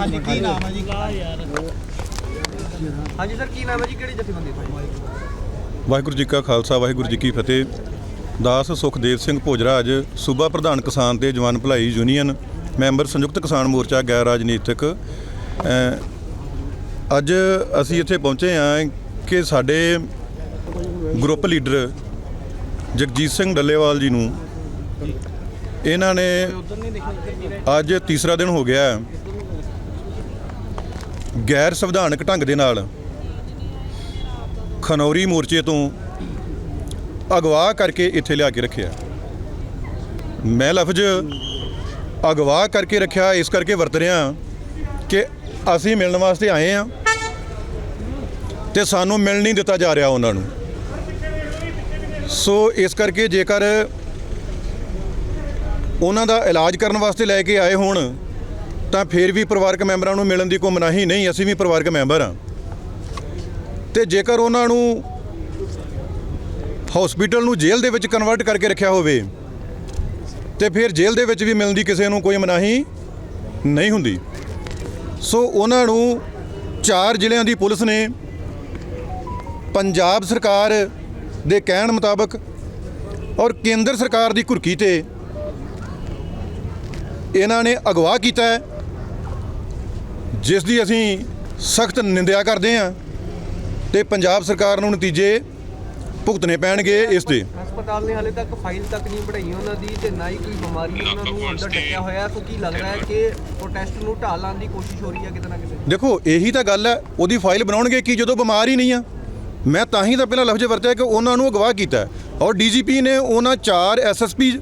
ਹਾਂਜੀ ਕੀ ਨਾਮ ਹੈ ਜੀ? ਹਾਂਜੀ ਸਰ ਕੀ ਨਾਮ ਹੈ ਜੀ? ਕਿਹੜੀ ਜਥੇਬੰਦੀ ਤੋਂ ਵਾਹਿਗੁਰੂ ਜੀ ਕਾ ਖਾਲਸਾ ਵਾਹਿਗੁਰੂ ਜੀ ਕੀ ਫਤਿਹ। ਦਾਸ ਸੁਖਦੇਵ ਸਿੰਘ ਭੋਜਰਾਜ ਸੂਬਾ ਪ੍ਰਧਾਨ ਕਿਸਾਨ ਤੇ ਜਵਾਨ ਭਲਾਈ ਯੂਨੀਅਨ ਮੈਂਬਰ ਸੰਯੁਕਤ ਕਿਸਾਨ ਮੋਰਚਾ ਗੈਰ ਰਾਜਨੀਤਿਕ। ਅ, ਅੱਜ ਅਸੀਂ ਇੱਥੇ ਪਹੁੰਚੇ ਹਾਂ ਕਿ ਸਾਡੇ ਗਰੁੱਪ ਲੀਡਰ ਜਗਜੀਤ ਸਿੰਘ ਡੱਲੇਵਾਲ ਜੀ ਨੂੰ। ਇਹਨਾਂ ਨੇ ਅੱਜ ਤੀਸਰਾ ਦਿਨ ਹੋ ਗਿਆ ਹੈ। ਗੈਰ ਸੰਵਿਧਾਨਕ ਢੰਗ ਦੇ ਨਾਲ ਖਨੌਰੀ ਮੋਰਚੇ ਤੋਂ ਅਗਵਾ ਕਰਕੇ ਇੱਥੇ ਲਿਆ ਕੇ ਰੱਖਿਆ। ਮੈਂ ਲਫ਼ਜ਼ ਅਗਵਾ ਕਰਕੇ ਰੱਖਿਆ, ਇਸ ਕਰਕੇ ਵਰਤ ਰਿਹਾ ਕਿ ਅਸੀਂ ਮਿਲਣ ਵਾਸਤੇ ਆਏ ਆ ਤੇ ਸਾਨੂੰ ਮਿਲ ਨਹੀਂ ਦਿੱਤਾ ਜਾ ਰਿਹਾ ਉਹਨਾਂ ਨੂੰ। ਸੋ ਇਸ ਕਰਕੇ ਜੇਕਰ ਉਹਨਾਂ ਦਾ ਇਲਾਜ ਕਰਨ ਵਾਸਤੇ ਲੈ ਕੇ ਆਏ ਹੋਣ ਤਾਂ ਫਿਰ ਵੀ ਪਰਿਵਾਰਕ ਮੈਂਬਰਾਂ ਨੂੰ ਮਿਲਣ ਦੀ ਕੋਈ ਮਨਾਹੀ ਨਹੀਂ, ਅਸੀਂ ਵੀ ਪਰਿਵਾਰਕ ਮੈਂਬਰ ਹਾਂ। ਤੇ ਜੇਕਰ ਉਹਨਾਂ ਨੂੰ ਹਸਪੀਟਲ ਨੂੰ ਜੇਲ੍ਹ ਦੇ ਵਿੱਚ ਕਨਵਰਟ ਕਰਕੇ ਰੱਖਿਆ ਹੋਵੇ, ਤੇ ਫਿਰ ਜੇਲ੍ਹ ਦੇ ਵਿੱਚ ਵੀ ਮਿਲਣ ਦੀ ਕਿਸੇ ਨੂੰ ਕੋਈ ਮਨਾਹੀ ਨਹੀਂ ਹੁੰਦੀ। ਸੋ ਉਹਨਾਂ ਨੂੰ ਚਾਰ ਜ਼ਿਲ੍ਹਿਆਂ ਦੀ ਪੁਲਿਸ ਨੇ ਪੰਜਾਬ ਸਰਕਾਰ ਦੇ ਕਹਿਣ ਮੁਤਾਬਕ ਔਰ ਕੇਂਦਰ ਸਰਕਾਰ ਦੀ ਘੁਰਕੀ ਤੇ ਇਹਨਾਂ ਨੇ ਅਗਵਾ ਕੀਤਾ ਹੈ। ਜਿਸ ਦੀ ਅਸੀਂ ਸਖਤ ਨਿੰਦਿਆ ਕਰਦੇ ਹਾਂ ਤੇ ਪੰਜਾਬ ਸਰਕਾਰ ਨੂੰ ਨਤੀਜੇ ਭੁਗਤਣੇ ਪੈਣਗੇ ਇਸ ਦੇ। ਹਸਪਤਾਲ ਨੇ ਹਾਲੇ ਤੱਕ ਫਾਈਲ ਤੱਕ ਨਹੀਂ ਬਣਾਈ ਉਹਨਾਂ ਦੀ ਤੇ ਨਾ ਹੀ ਕੋਈ ਬਿਮਾਰੀ ਉਹਨਾਂ ਨੂੰ ਅੰਦਰ ਟੱਕਿਆ ਹੋਇਆ ਸੋ ਕੀ ਲੱਗ ਰਿਹਾ ਹੈ ਕਿ ਪ੍ਰੋਟੈਸਟ ਨੂੰ ਢਾਹ ਲਾਉਣ ਦੀ ਕੋਸ਼ਿਸ਼ ਹੋ ਰਹੀ ਹੈ ਕਿਤੇ ਨਾ ਕਿਤੇ। ਦੇਖੋ ਇਹੀ ਤਾਂ ਗੱਲ ਹੈ ਉਹਦੀ ਫਾਈਲ ਬਣਾਉਣਗੇ ਕੀ ਜਦੋਂ ਬਿਮਾਰ ਹੀ ਨਹੀਂ ਆ। ਮੈਂ ਤਾਂ ਹੀ ਤਾਂ ਪਹਿਲਾਂ ਲਫ਼ਜ਼ ਵਰਤਿਆ ਕਿ ਉਹਨਾਂ ਨੂੰ ਅਗਵਾ ਕੀਤਾ। ਔਰ ਡੀਜੀਪੀ ਨੇ ਉਹਨਾਂ ਚਾਰ ਐਸਐਸਪੀ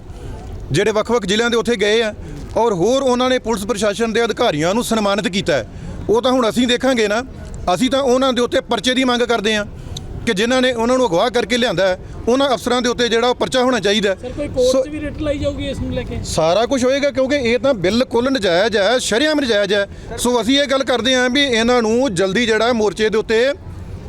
ਜਿਹੜੇ ਵੱਖ-ਵੱਖ ਜ਼ਿਲ੍ਹਿਆਂ ਦੇ ਉੱਥੇ ਗਏ ਆ ਔਰ ਹੋਰ ਉਹਨਾਂ ਨੇ ਪੁਲਿਸ ਪ੍ਰਸ਼ਾਸਨ ਦੇ ਅਧਿਕਾਰੀਆਂ ਨੂੰ ਸਨਮਾਨਿਤ ਕੀਤਾ ਹੈ। ਉਹ ਤਾਂ ਹੁਣ ਅਸੀਂ ਦੇਖਾਂਗੇ ਨਾ ਅਸੀਂ ਤਾਂ ਉਹਨਾਂ ਦੇ ਉੱਤੇ ਪਰਚੇ ਦੀ ਮੰਗ ਕਰਦੇ ਆ ਕਿ ਜਿਨ੍ਹਾਂ ਨੇ ਉਹਨਾਂ ਨੂੰ ਅਗਵਾ ਕਰਕੇ ਲਿਆਂਦਾ ਹੈ, ਉਹਨਾਂ ਅਫਸਰਾਂ ਦੇ ਉੱਤੇ ਜਿਹੜਾ ਉਹ ਪਰਚਾ ਹੋਣਾ ਚਾਹੀਦਾ ਹੈ। ਸਰ ਕੋਈ ਸੋ- ਕੋਰਟ 'ਚ ਵੀ ਰਿਟ ਲਾਈ ਜਾਊਗੀ ਇਸ ਨੂੰ ਲੈ ਕੇ ਸਾਰਾ ਕੁਝ ਹੋਏਗਾ ਕਿਉਂਕਿ ਇਹ ਤਾਂ ਬਿਲਕੁਲ ਨਜਾਇਜ਼ ਹੈ ਸ਼ਰੇਆਮ ਨਜਾਇਜ਼ ਹੈ ਸੋ ਅਸੀਂ ਇਹ ਗੱਲ ਕਰਦੇ ਹਾਂ ਵੀ ਇਹਨਾਂ ਨੂੰ ਜਲਦੀ ਜਿਹੜਾ ਮੋਰਚੇ ਦੇ ਉੱਤੇ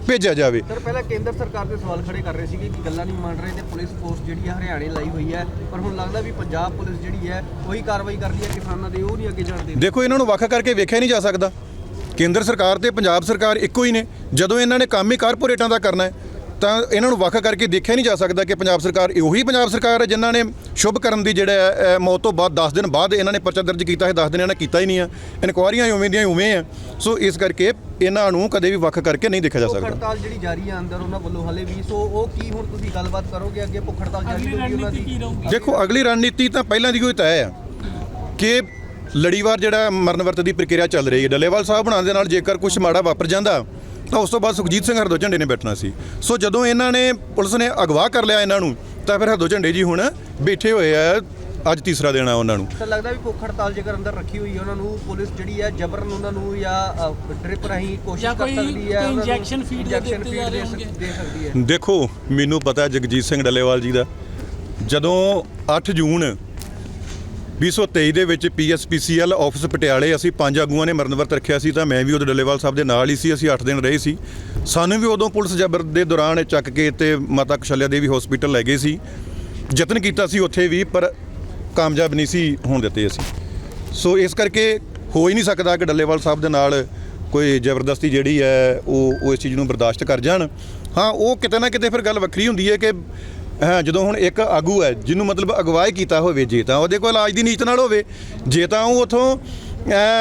ਭੇਜਿਆ ਜਾਵੇ। ਸਰ ਪਹਿਲਾਂ ਕੇਂਦਰ ਸਰਕਾਰ ਦੇ ਸਵਾਲ ਖੜੇ ਕਰ ਰਹੇ ਸੀਗੇ ਕਿ ਗੱਲਾਂ ਨਹੀਂ ਮੰਨ ਰਹੇ ਤੇ ਪੁਲਿਸ ਫੋਰਸ ਜਿਹੜੀ ਹੈ ਹਰਿਆਣੇ ਲਾਈ ਹੋਈ ਹੈ। ਪਰ ਹੁਣ ਲੱਗਦਾ ਵੀ ਪੰਜਾਬ ਪੁਲਿਸ ਜਿਹੜੀ ਹੈ ਉਹੀ ਕਾਰਵਾਈ ਕਰਦੀ ਹੈ ਕਿਸਾਨਾਂ ਦੇ ਉਹ ਨਹੀਂ ਅੱਗੇ ਜਾਣਦੇ ਦੇਖੋ ਇਹਨਾਂ ਨੂੰ ਵੱਖ ਕਰਕੇ ਵੇਖਿਆ ਨਹੀਂ ਜਾ ਸਕਦਾ। ਕੇਂਦਰ ਸਰਕਾਰ ਤੇ ਪੰਜਾਬ ਸਰਕਾਰ ਇੱਕੋ ਹੀ ਨੇ। ਜਦੋਂ ਇਹਨਾਂ ਨੇ ਕੰਮ ਹੀ ਕਾਰਪੋਰੇਟਾਂ ਦਾ ਕਰਨਾ ਹੈ ਤਾਂ ਇਹਨਾਂ ਨੂੰ ਵੱਖ ਕਰਕੇ ਦੇਖਿਆ ਨਹੀਂ ਜਾ ਸਕਦਾ ਕਿ ਪੰਜਾਬ ਸਰਕਾਰ ਉਹੀ ਪੰਜਾਬ ਸਰਕਾਰ ਹੈ ਜਿਨ੍ਹਾਂ ਨੇ ਸ਼ੁਭ ਕਰਨ ਦੀ ਜਿਹੜਾ ਮੌਤ ਤੋਂ ਬਾਅਦ 10 ਦਿਨ ਬਾਅਦ ਇਹਨਾਂ ਨੇ ਪਰਚਾ ਦਰਜ ਕੀਤਾ ਹੈ 10 ਦਿਨ ਇਹਨਾਂ ਨੇ ਕੀਤਾ ਹੀ ਨਹੀਂ ਆ ਇਨਕੁਆਰੀਆਂ ਹੀ ਉਵੇਂ ਦੀਆਂ ਹੀ ਉਵੇਂ ਆ ਸੋ ਇਸ ਕਰਕੇ ਇਹਨਾਂ ਨੂੰ ਕਦੇ ਵੀ ਵੱਖ ਕਰਕੇ ਨਹੀਂ ਦੇਖਿਆ ਜਾ ਭੁੱਖ ਸਕਦਾ। ਹੜਤਾਲ ਜਿਹੜੀ ਜਾਰੀ ਹੈ ਅੰਦਰ ਉਹਨਾਂ ਵੱਲੋਂ ਹਲੇ ਵੀ ਸੋ ਉਹ ਕੀ ਹੁਣ ਤੁਸੀਂ ਗੱਲਬਾਤ ਕਰੋਗੇ ਅੱਗੇ ਭੁੱਖ ਹੜਤਾਲ ਜਾਰੀ ਹੋਊਗੀ ਉਹਨਾਂ ਦੀ? ਰਹੂਗੀ? ਦੇਖੋ ਅਗਲੀ ਰਣਨੀਤੀ ਤਾਂ ਪਹਿਲਾਂ ਦੀ ਕੋਈ ਤੈਅ ਹੈ ਕਿ ਲੜੀਵਾਰ ਜਿਹੜਾ ਮਰਨ ਵਰਤ ਦੀ ਪ੍ਰਕਿਰਿਆ ਚੱਲ ਰਹੀ ਹੈ। ਡੱਲੇਵਾਲ ਸਾਹਿਬ ਬਣਾਉਣ ਦੇ ਨਾਲ ਜੇਕਰ ਕੁਝ ਮਾੜਾ ਵਾਪਰ ਜਾਂਦਾ ਤਾਂ ਉਸ ਤੋਂ ਬਾਅਦ ਸੁਖਜੀਤ ਸਿੰਘ ਹਰਦੋ ਝੰਡੇ ਨੇ ਬੈਠਣਾ ਸੀ। ਸੋ ਜਦੋਂ ਇਹਨਾਂ ਨੇ ਪੁਲਿਸ ਨੇ ਅਗਵਾ ਕਰ ਲਿਆ ਇਹਨਾਂ ਨੂੰ ਤਾਂ ਫਿਰ ਹਰਦੋ ਝੰਡੇ ਜੀ ਹੁਣ ਬੈਠੇ ਹੋਏ ਆ ਅੱਜ ਤੀਸਰਾ ਦਿਨ ਆ ਉਹਨਾਂ ਨੂੰ। ਤਾਂ ਲੱਗਦਾ ਵੀ ਭੁੱਖ ਹੜਤਾਲ ਜੇਕਰ ਅੰਦਰ ਰੱਖੀ ਹੋਈ ਹੈ ਉਹਨਾਂ ਨੂੰ ਪੁਲਿਸ ਜਿਹੜੀ ਹੈ ਜਬਰਨ ਉਹਨਾਂ ਨੂੰ ਜਾਂ ਡ੍ਰਿਪ ਰਾਹੀਂ ਕੋਸ਼ਿਸ਼ ਕਰ ਸਕਦੀ ਹੈ ਕੋਈ ਉਹਨਾਂ ਨੂੰ injection feed ਦੇ injection ਦਿੱਤੇ feed ਜਾ ਰਹੇ ਦੇ ਸਕ- ਹੋਣਗੇ। ਦੇ ਸਕਦੀ ਹੈ ਦੇਖੋ ਮੈਨੂੰ ਪਤਾ ਜਗਜੀਤ ਸਿੰਘ ਡੱਲੇਵਾਲ ਜੀ ਦਾ। ਜਦੋਂ 8 ਜੂਨ 2023 ਦੇ ਵਿੱਚ ਪੀਐਸਪੀਸੀਐਲ ਆਫਿਸ ਪਟਿਆਲੇ ਅਸੀਂ ਪੰਜ ਆਗੂਆਂ ਨੇ ਮਰਨ ਵਰਤ ਰੱਖਿਆ ਸੀ ਤਾਂ ਮੈਂ ਵੀ ਉਦੋਂ ਡੱਲੇਵਾਲ ਸਾਹਿਬ ਦੇ ਨਾਲ ਹੀ ਸੀ, ਅਸੀਂ 8 ਦਿਨ ਰਹੇ ਸੀ। ਸਾਨੂੰ ਵੀ ਉਦੋਂ ਪੁਲਿਸ ਜਬਰ ਦੇ ਦੌਰਾਨ ਚੱਕ ਕੇ ਤੇ ਮਾਤਾ ਕੁਸ਼ਲਿਆ ਦੇਵੀ ਹਸਪੀਟਲ ਲੈ ਗਏ ਸੀ। ਯਤਨ ਕੀਤਾ ਸੀ ਉੱਥੇ ਵੀ, ਪਰ ਕਾਮਯਾਬ ਨਹੀਂ ਸੀ ਹੋਣ ਦਿੱਤੇ ਅਸੀਂ। ਸੋ ਇਸ ਕਰਕੇ ਹੋ ਹੀ ਨਹੀਂ ਸਕਦਾ ਕਿ ਡੱਲੇਵਾਲ ਸਾਹਿਬ ਦੇ ਨਾਲ ਕੋਈ ਜ਼ਬਰਦਸਤੀ ਜਿਹੜੀ ਹੈ, ਉਹ ਉਹ ਇਸ ਚੀਜ਼ ਨੂੰ ਬਰਦਾਸ਼ਤ ਕਰ ਜਾਣ। ਹਾਂ, ਉਹ ਕਿਤੇ ਨਾ ਕਿਤੇ ਫਿਰ ਗੱਲ ਵੱਖਰੀ ਹੁੰਦੀ ਹੈ ਕਿ ਜਦੋਂ ਹੁਣ ਇੱਕ ਆਗੂ ਹੈ ਜਿਹਨੂੰ ਮਤਲਬ ਅਗਵਾਈ ਕੀਤਾ ਹੋਵੇ ਜੇ ਤਾਂ ਉਹਦੇ ਕੋਲ ਇਲਾਜ ਦੀ ਨੀਤ ਨਾਲ ਹੋਵੇ ਜੇ ਤਾਂ ਉਹ ਉਥੋਂ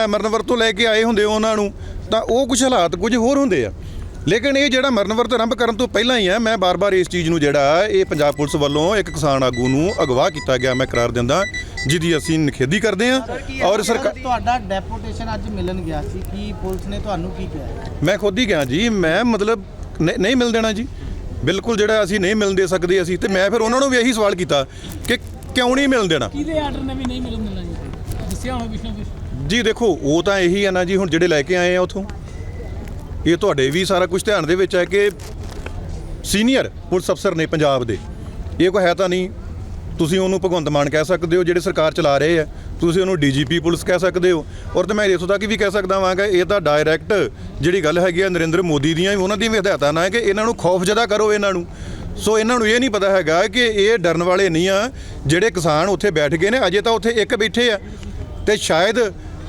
ਮਰਨ ਵਰਤ ਤੋਂ ਲੈ ਕੇ ਆਏ ਹੁੰਦੇ ਉਹਨਾਂ ਨੂੰ ਤਾਂ ਉਹ ਕੁਝ ਹਾਲਾਤ ਕੁਝ ਹੋਰ ਹੁੰਦੇ ਆ। ਲੇਕਿਨ ਇਹ ਜਿਹੜਾ ਮਰਨ ਵਰਤ ਆਰੰਭ ਕਰਨ ਤੋਂ ਪਹਿਲਾਂ ਹੀ ਹੈ ਮੈਂ ਬਾਰ-ਬਾਰ ਇਸ ਚੀਜ਼ ਨੂੰ ਜਿਹੜਾ ਇਹ ਪੰਜਾਬ ਪੁਲਿਸ ਵੱਲੋਂ ਇੱਕ ਕਿਸਾਨ ਆਗੂ ਨੂੰ ਅਗਵਾ ਕੀਤਾ ਗਿਆ ਮੈਂ ਕਰਾਰ ਦਿੰਦਾ ਜਿਹਦੀ ਅਸੀਂ ਨਿਖੇਧੀ ਕਰਦੇ ਹਾਂ ਔਰ ਸਰਕਾਰ ਤੁਹਾਡਾ ਡੈਪੂਟੇਸ਼ਨ ਅੱਜ ਮਿਲਣ ਗਿਆ ਸੀ ਕੀ ਪੁਲਿਸ ਨੇ ਤੁਹਾਨੂੰ ਕੀ ਕਿਹਾ? ਮੈਂ ਖੁਦ ਹੀ ਗਿਆ ਜੀ ਮੈਂ ਮਤਲਬ ਨਹੀਂ ਮਿਲ ਦੇਣਾ ਜੀ। ਬਿਲਕੁਲ ਜਿਹੜਾ ਅਸੀਂ ਨਹੀਂ ਮਿਲਣ ਦੇ ਸਕਦੇ ਅਸੀਂ ਤੇ ਮੈਂ ਫਿਰ ਉਹਨਾਂ ਨੂੰ ਵੀ ਇਹੀ ਸਵਾਲ ਕੀਤਾ ਕਿ ਕਿਉਂ ਨਹੀਂ ਮਿਲਣ ਦੇਣਾ? ਕਿਹਦੇ ਆਰਡਰ ਨੇ ਵੀ ਨਹੀਂ ਮਿਲਣ ਦੇਣਾ ਜੀ? ਦੱਸਿਆ ਹੋਣਾ ਨਾ ਕੁਛ? ਜੀ ਦੇਖੋ ਉਹ ਤਾਂ ਇਹੀ ਹੈ ਨਾ ਜੀ ਹੁਣ ਜਿਹੜੇ ਲੈ ਕੇ ਆਏ ਆ ਉਥੋਂ। ਇਹ ਤੁਹਾਡੇ ਵੀ ਸਾਰਾ ਕੁਝ ਧਿਆਨ ਦੇ ਵਿੱਚ ਹੈ ਕਿ ਸੀਨੀਅਰ ਪੁਲਿਸ ਅਫਸਰ ਨੇ ਪੰਜਾਬ ਦੇ। ਇਹ ਕੋਈ ਹੈ ਤਾਂ ਨਹੀਂ। ਤੁਸੀਂ ਉਹਨੂੰ ਭਗਵੰਤ ਮਾਨ ਕਹਿ ਸਕਦੇ ਹੋ, ਜਿਹੜੇ ਸਰਕਾਰ ਚਲਾ ਰਹੇ ਆ, ਤੁਸੀਂ ਉਹਨੂੰ ਡੀਜੀਪੀ ਪੁਲਿਸ ਕਹਿ ਸਕਦੇ ਹੋ। ਔਰ ਤੇ ਮੈਂ ਇੱਥੋਂ ਤੱਕ ਵੀ ਕਹਿ ਸਕਦਾ ਵਾਂਗਾ ਇਹ ਤਾਂ ਡਾਇਰੈਕਟ ਜਿਹੜੀ ਗੱਲ ਹੈਗੀ ਆ ਨਰਿੰਦਰ ਮੋਦੀ ਦੀਆਂ ਉਹਨਾਂ ਦੀਆਂ ਵੀ ਹਦਾਇਤਾਂ ਨਾਲ ਹੈ ਕਿ ਇਹਨਾਂ ਨੂੰ ਖੌਫਜ਼ਦਾ ਕਰੋ ਇਹਨਾਂ ਨੂੰ। ਸੋ ਇਹਨਾਂ ਨੂੰ ਇਹ ਨਹੀਂ ਪਤਾ ਹੈਗਾ ਕਿ ਇਹ ਡਰਨ ਵਾਲੇ ਨਹੀਂ ਆ, ਜਿਹੜੇ ਕਿਸਾਨ ਉੱਥੇ ਬੈਠ ਗਏ ਨੇ, ਅਜੇ ਤਾਂ ਉੱਥੇ ਇੱਕ ਬੈਠੇ ਆ। ਤੇ ਸ਼ਾਇਦ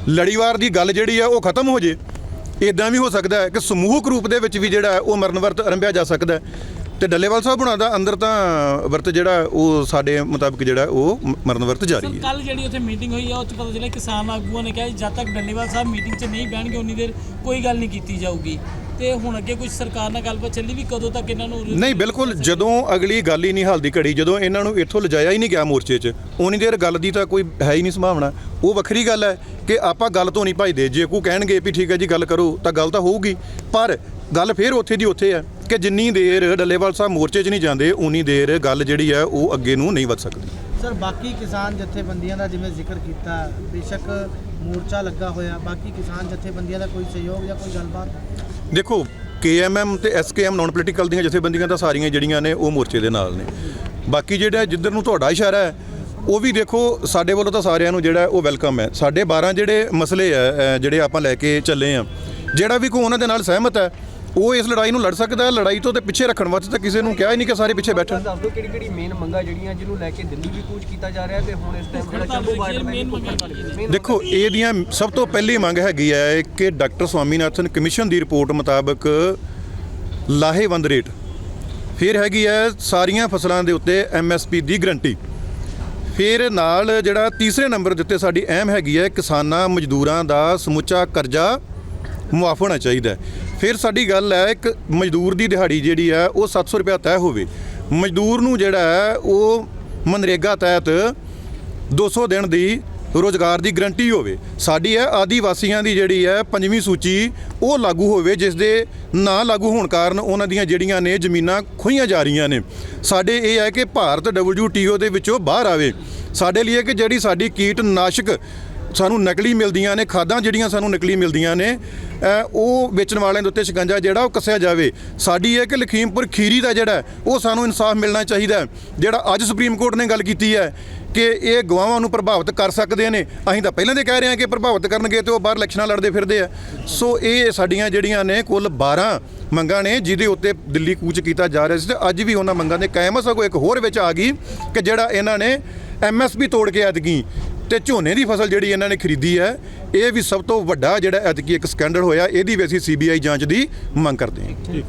ਲੜੀਵਾਰ ਦੀ ਗੱਲ ਜਿਹੜੀ ਆ, ਉਹ ਖਤਮ ਹੋ ਜੇ। ਇਦਾਂ ਵੀ ਹੋ ਸਕਦਾ ਹੈ ਕਿ ਸਮੂਹਕ ਰੂਪ ਦੇ ਵਿੱਚ ਵੀ ਜਿਹੜਾ ਉਹ ਮਰਨ ਵਰਤ ਆਰੰਭਿਆ ਜਾ ਸਕਦਾ ਹੈ। ਤੇ ਡੱਲੇਵਾਲ ਸਾਹਿਬ ਹੁਣਾਂ ਦਾ ਅੰਦਰ ਤਾਂ ਵਰਤ ਜਿਹੜਾ ਉਹ ਸਾਡੇ ਮੁਤਾਬਕ ਜਿਹੜਾ ਉਹ ਮਰਨ ਵਰਤ ਜਾਰੀ ਹੈ। ਕੱਲ ਜਿਹੜੀ ਉੱਥੇ ਮੀਟਿੰਗ ਹੋਈ ਆ ਉਹ ਚ ਪਤਾ ਚੱਲਿਆ ਕਿਸਾਨ ਆਗੂਆਂ ਨੇ ਕਿਹਾ ਜਦ ਤੱਕ ਡੱਲੇਵਾਲ ਸਾਹਿਬ ਮੀਟਿੰਗ 'ਚ ਨਹੀਂ ਬਹਿਣਗੇ ਉਨੀ ਦੇਰ ਕੋਈ ਗੱਲ ਨਹੀਂ ਕੀਤੀ ਜਾਊਗੀ। ਤੇ ਹੁਣ ਅੱਗੇ ਕੁਝ ਸਰਕਾਰ ਨਾਲ ਗੱਲਬਾਤ ਚੱਲੀ ਵੀ ਕਦੋਂ ਤੱਕ ਇਹਨਾਂ ਨੂੰ ਨਹੀਂ ਬਿਲਕੁਲ ਜਦੋਂ ਅਗਲੀ ਗੱਲ ਹੀ ਨਹੀਂ ਹਲਦੀ ਘੜੀ ਜਦੋਂ ਇਹਨਾਂ ਨੂੰ ਇੱਥੋਂ ਲਿਜਾਇਆ ਹੀ ਨਹੀਂ ਗਿਆ ਮੋਰਚੇ 'ਚ ਉਨੀ ਦੇਰ ਗੱਲ ਦੀ ਤਾਂ ਕੋਈ ਹੈ ਹੀ ਨਹੀਂ ਸੰਭਾਵਨਾ। ਉਹ ਵੱਖਰੀ ਗੱਲ ਹੈ ਕਿ ਆਪਾਂ ਗੱਲ ਤੋਂ ਨਹੀਂ ਭਜਦੇ। ਜੇ ਕੋ ਕਹਿਣਗੇ ਵੀ ਠੀਕ ਹੈ ਜੀ ਗੱਲ ਕਰੋ ਤਾਂ ਗੱਲ ਤਾਂ ਹੋਊਗੀ। ਪਰ ਗੱਲ ਫੇਰ ਉੱਥੇ ਦੀ ਉੱਥੇ ਹੈ। ਕਿ ਜਿੰਨੀ ਦੇਰ ਡੱਲੇਵਾਲ ਸਾਹਿਬ ਮੋਰਚੇ 'ਚ ਨਹੀਂ ਜਾਂਦੇ ਉਨੀ ਦੇਰ ਗੱਲ ਜਿਹੜੀ ਹੈ ਉਹ ਅੱਗੇ ਨੂੰ ਨਹੀਂ ਵੱਧ ਸਕਦੀ। ਸਰ ਬਾਕੀ ਕਿਸਾਨ ਜਥੇਬੰਦੀਆਂ ਦਾ ਜਿਵੇਂ ਜ਼ਿਕਰ ਕੀਤਾ ਬੇਸ਼ੱਕ ਮੋਰਚਾ ਲੱਗਾ ਹੋਇਆ ਬਾਕੀ ਕਿਸਾਨ ਜਥੇਬੰਦੀਆਂ ਦਾ ਕੋਈ ਸਹਿਯੋਗ ਜਾਂ ਕੋਈ ਗੱਲਬਾਤ? ਦੇਖੋ ਕੇਐਮਐਮ ਤੇ ਐਸਕੇਐਮ ਨਾਨ ਪੋਲੀਟੀਕਲ ਦੀਆਂ ਜਥੇਬੰਦੀਆਂ ਤਾਂ ਸਾਰੀਆਂ ਜਿਹੜੀਆਂ ਨੇ ਉਹ ਮੋਰਚੇ ਦੇ ਨਾਲ ਨੇ। ਬਾਕੀ ਜਿਹੜਾ ਜਿੱਧਰ ਨੂੰ ਤੁਹਾਡਾ ਇਸ਼ਾਰਾ ਹੈ ਉਹ ਵੀ ਦੇਖੋ ਸਾਡੇ ਵੱਲੋਂ ਤਾਂ ਸਾਰਿਆਂ ਨੂੰ ਜਿਹੜਾ ਹੈ ਉਹ ਵੈਲਕਮ ਹੈ। ਸਾਡੇ 12 ਜਿਹੜੇ ਮਸਲੇ ਆ ਅ, ਜਿਹੜੇ ਆਪਾਂ ਲੈ ਕੇ ਚੱਲੇ ਆ ਜਿਹੜਾ ਵੀ ਕੋਈ ਉਹਨਾਂ ਦੇ ਨਾਲ ਸਹਿਮਤ ਹੈ ਉਹ ਇਸ ਲੜਾਈ ਨੂੰ ਲੜ ਸਕਦਾ ਹੈ ਲੜਾਈ ਤੋਂ ਤੇ ਪਿੱਛੇ ਰੱਖਣ ਵਾਸਤੇ ਤਾਂ ਕਿਸੇ ਨੂੰ ਕਿਹਾ ਹੀ ਨਹੀਂ ਕਿ ਸਾਰੇ ਪਿੱਛੇ ਬੈਠਣ। ਦੱਸ ਦਿਓ ਕਿਹੜੀ ਕਿਹੜੀ ਮੇਨ ਮੰਗਾਂ ਜਿਹੜੀਆਂ ਜਿਹਨੂੰ ਲੈ ਕੇ ਦਿੱਲੀ ਵੀ ਕੂਚ ਕੀਤਾ ਜਾ ਰਿਹਾ ਤੇ ਹੁਣ ਇਸ ਟਾਈਮ ਜਿਹੜਾ ਚੰਬੂ ਬਾਰਡਰ ਤੇ ਦੇਖੋ ਇਹਦੀਆਂ ਸਭ ਤੋਂ ਪਹਿਲੀ ਮੰਗ ਹੈਗੀ ਹੈ ਕਿ ਡਾਕਟਰ ਸਵਾਮੀਨਾਥਨ ਕਮਿਸ਼ਨ ਦੀ ਰਿਪੋਰਟ ਮੁਤਾਬਕ ਲਾਹੇਵੰਦ ਰੇਟ। ਫਿਰ ਹੈਗੀ ਹੈ ਸਾਰੀਆਂ ਫਸਲਾਂ ਦੇ ਉੱਤੇ ਐਮਐਸਪੀ ਦੀ ਗਰੰਟੀ। ਫਿਰ ਨਾਲ ਜਿਹੜਾ ਤੀਸਰੇ ਨੰਬਰ ਦੇ ਉੱਤੇ ਸਾਡੀ ਅਹਿਮ ਹੈਗੀ ਹੈ ਕਿਸਾਨਾਂ ਮਜ਼ਦੂਰਾਂ ਦਾ ਸਮੁੱਚਾ ਕਰਜ਼ਾ ਮੁਆਫ ਹੋਣਾ ਚਾਹੀਦਾ ਹੈ। ਫਿਰ ਸਾਡੀ ਗੱਲ ਹੈ, ਇੱਕ ਮਜ਼ਦੂਰ ਦੀ ਦਿਹਾੜੀ ਜਿਹੜੀ ਹੈ, ਉਹ 700 ਰੁਪਏ ਤੈਅ ਹੋਵੇ। ਮਜ਼ਦੂਰ ਨੂੰ ਜਿਹੜਾ ਹੈ, ਉਹ ਮਨਰੇਗਾ ਤਹਿਤ 200 ਦਿਨ ਦੀ ਰੋਜ਼ਗਾਰ ਦੀ ਗਰੰਟੀ ਹੋਵੇ। ਸਾਡੀ ਹੈ, ਆਦੀਵਾਸੀਆਂ ਦੀ ਜਿਹੜੀ ਹੈ, ਪੰਜਵੀਂ ਸੂਚੀ ਉਹ ਲਾਗੂ ਹੋਵੇ, ਜਿਸ ਦੇ ਨਾ ਲਾਗੂ ਹੋਣ ਕਾਰਨ ਉਹਨਾਂ ਦੀਆਂ ਜਿਹੜੀਆਂ ਨੇ ਜ਼ਮੀਨਾਂ ਖੋਈਆਂ ਜਾ ਰਹੀਆਂ ਨੇ। ਸਾਡੇ ਇਹ ਹੈ ਕਿ ਭਾਰਤ WTO ਦੇ ਵਿੱਚੋਂ ਬਾਹਰ ਆਵੇ। ਸਾਡੇ ਲਈ ਇਹ ਕਿ ਜਿਹੜੀ ਸਾਡੀ ਕੀਟਨਾਸ਼ਕ ਸਾਨੂੰ ਨਕਲੀ ਮਿਲਦੀਆਂ ਨੇ, ਖਾਦਾਂ ਜਿਹੜੀਆਂ ਸਾਨੂੰ ਨਕਲੀ ਮਿਲਦੀਆਂ ਨੇ ਉਹ ਵੇਚਣ ਵਾਲਿਆਂ ਦੇ ਉੱਤੇ ਸ਼ਿਕੰਜਾ ਜਿਹੜਾ ਉਹ ਕੱਸਿਆ ਜਾਵੇ। ਸਾਡੀ ਇਹ ਕਿ ਲਖੀਮਪੁਰ ਖੀਰੀ ਦਾ ਜਿਹੜਾ ਉਹ ਸਾਨੂੰ ਇਨਸਾਫ ਮਿਲਣਾ ਚਾਹੀਦਾ ਜਿਹੜਾ ਅੱਜ ਸੁਪਰੀਮ ਕੋਰਟ ਨੇ ਗੱਲ ਕੀਤੀ ਹੈ ਕਿ ਇਹ ਗਵਾਹਾਂ ਨੂੰ ਪ੍ਰਭਾਵਿਤ ਕਰ ਸਕਦੇ ਨੇ। ਅਸੀਂ ਤਾਂ ਪਹਿਲਾਂ ਦੇ ਕਹਿ ਰਹੇ ਹਾਂ ਕਿ ਪ੍ਰਭਾਵਿਤ ਕਰਨਗੇ ਤੇ ਉਹ ਬਾਹਰ ਇਲੈਕਸ਼ਨਾਂ ਲੜਦੇ ਫਿਰਦੇ ਆ। ਸੋ ਇਹ ਸਾਡੀਆਂ ਜਿਹੜੀਆਂ ਨੇ ਕੁੱਲ 12 ਮੰਗਾਂ ਨੇ, ਜਿਹਦੇ ਉੱਤੇ ਦਿੱਲੀ ਕੂਚ ਕੀਤਾ ਜਾ ਰਿਹਾ ਸੀ ਤੇ ਅੱਜ ਵੀ ਉਹਨਾਂ ਮੰਗਾਂ ਦੇ ਕਾਇਮ ਸਗੋਂ ਇੱਕ ਹੋਰ ਵਿੱਚ ਆ ਗਈ ਕਿ ਜਿਹੜਾ ਇਹਨਾਂ ਨੇ ਐਮਐਸਪੀ ਤੋੜ ਕੇ ਐਤਕੀ ਤੇ ਝੋਨੇ ਦੀ ਫਸਲ ਜਿਹੜੀ ਇਹਨਾਂ ਨੇ ਖਰੀਦੀ ਹੈ, ਇਹ ਵੀ ਸਭ ਤੋਂ ਵੱਡਾ ਜਿਹੜਾ ਐਤਕੀ ਇੱਕ ਸਕੈਂਡਲ ਹੋਇਆ, ਇਹਦੀ ਵੀ ਅਸੀਂ ਸੀਬੀਆਈ ਜਾਂਚ ਦੀ ਮੰਗ ਕਰਦੇ ਹਾਂ।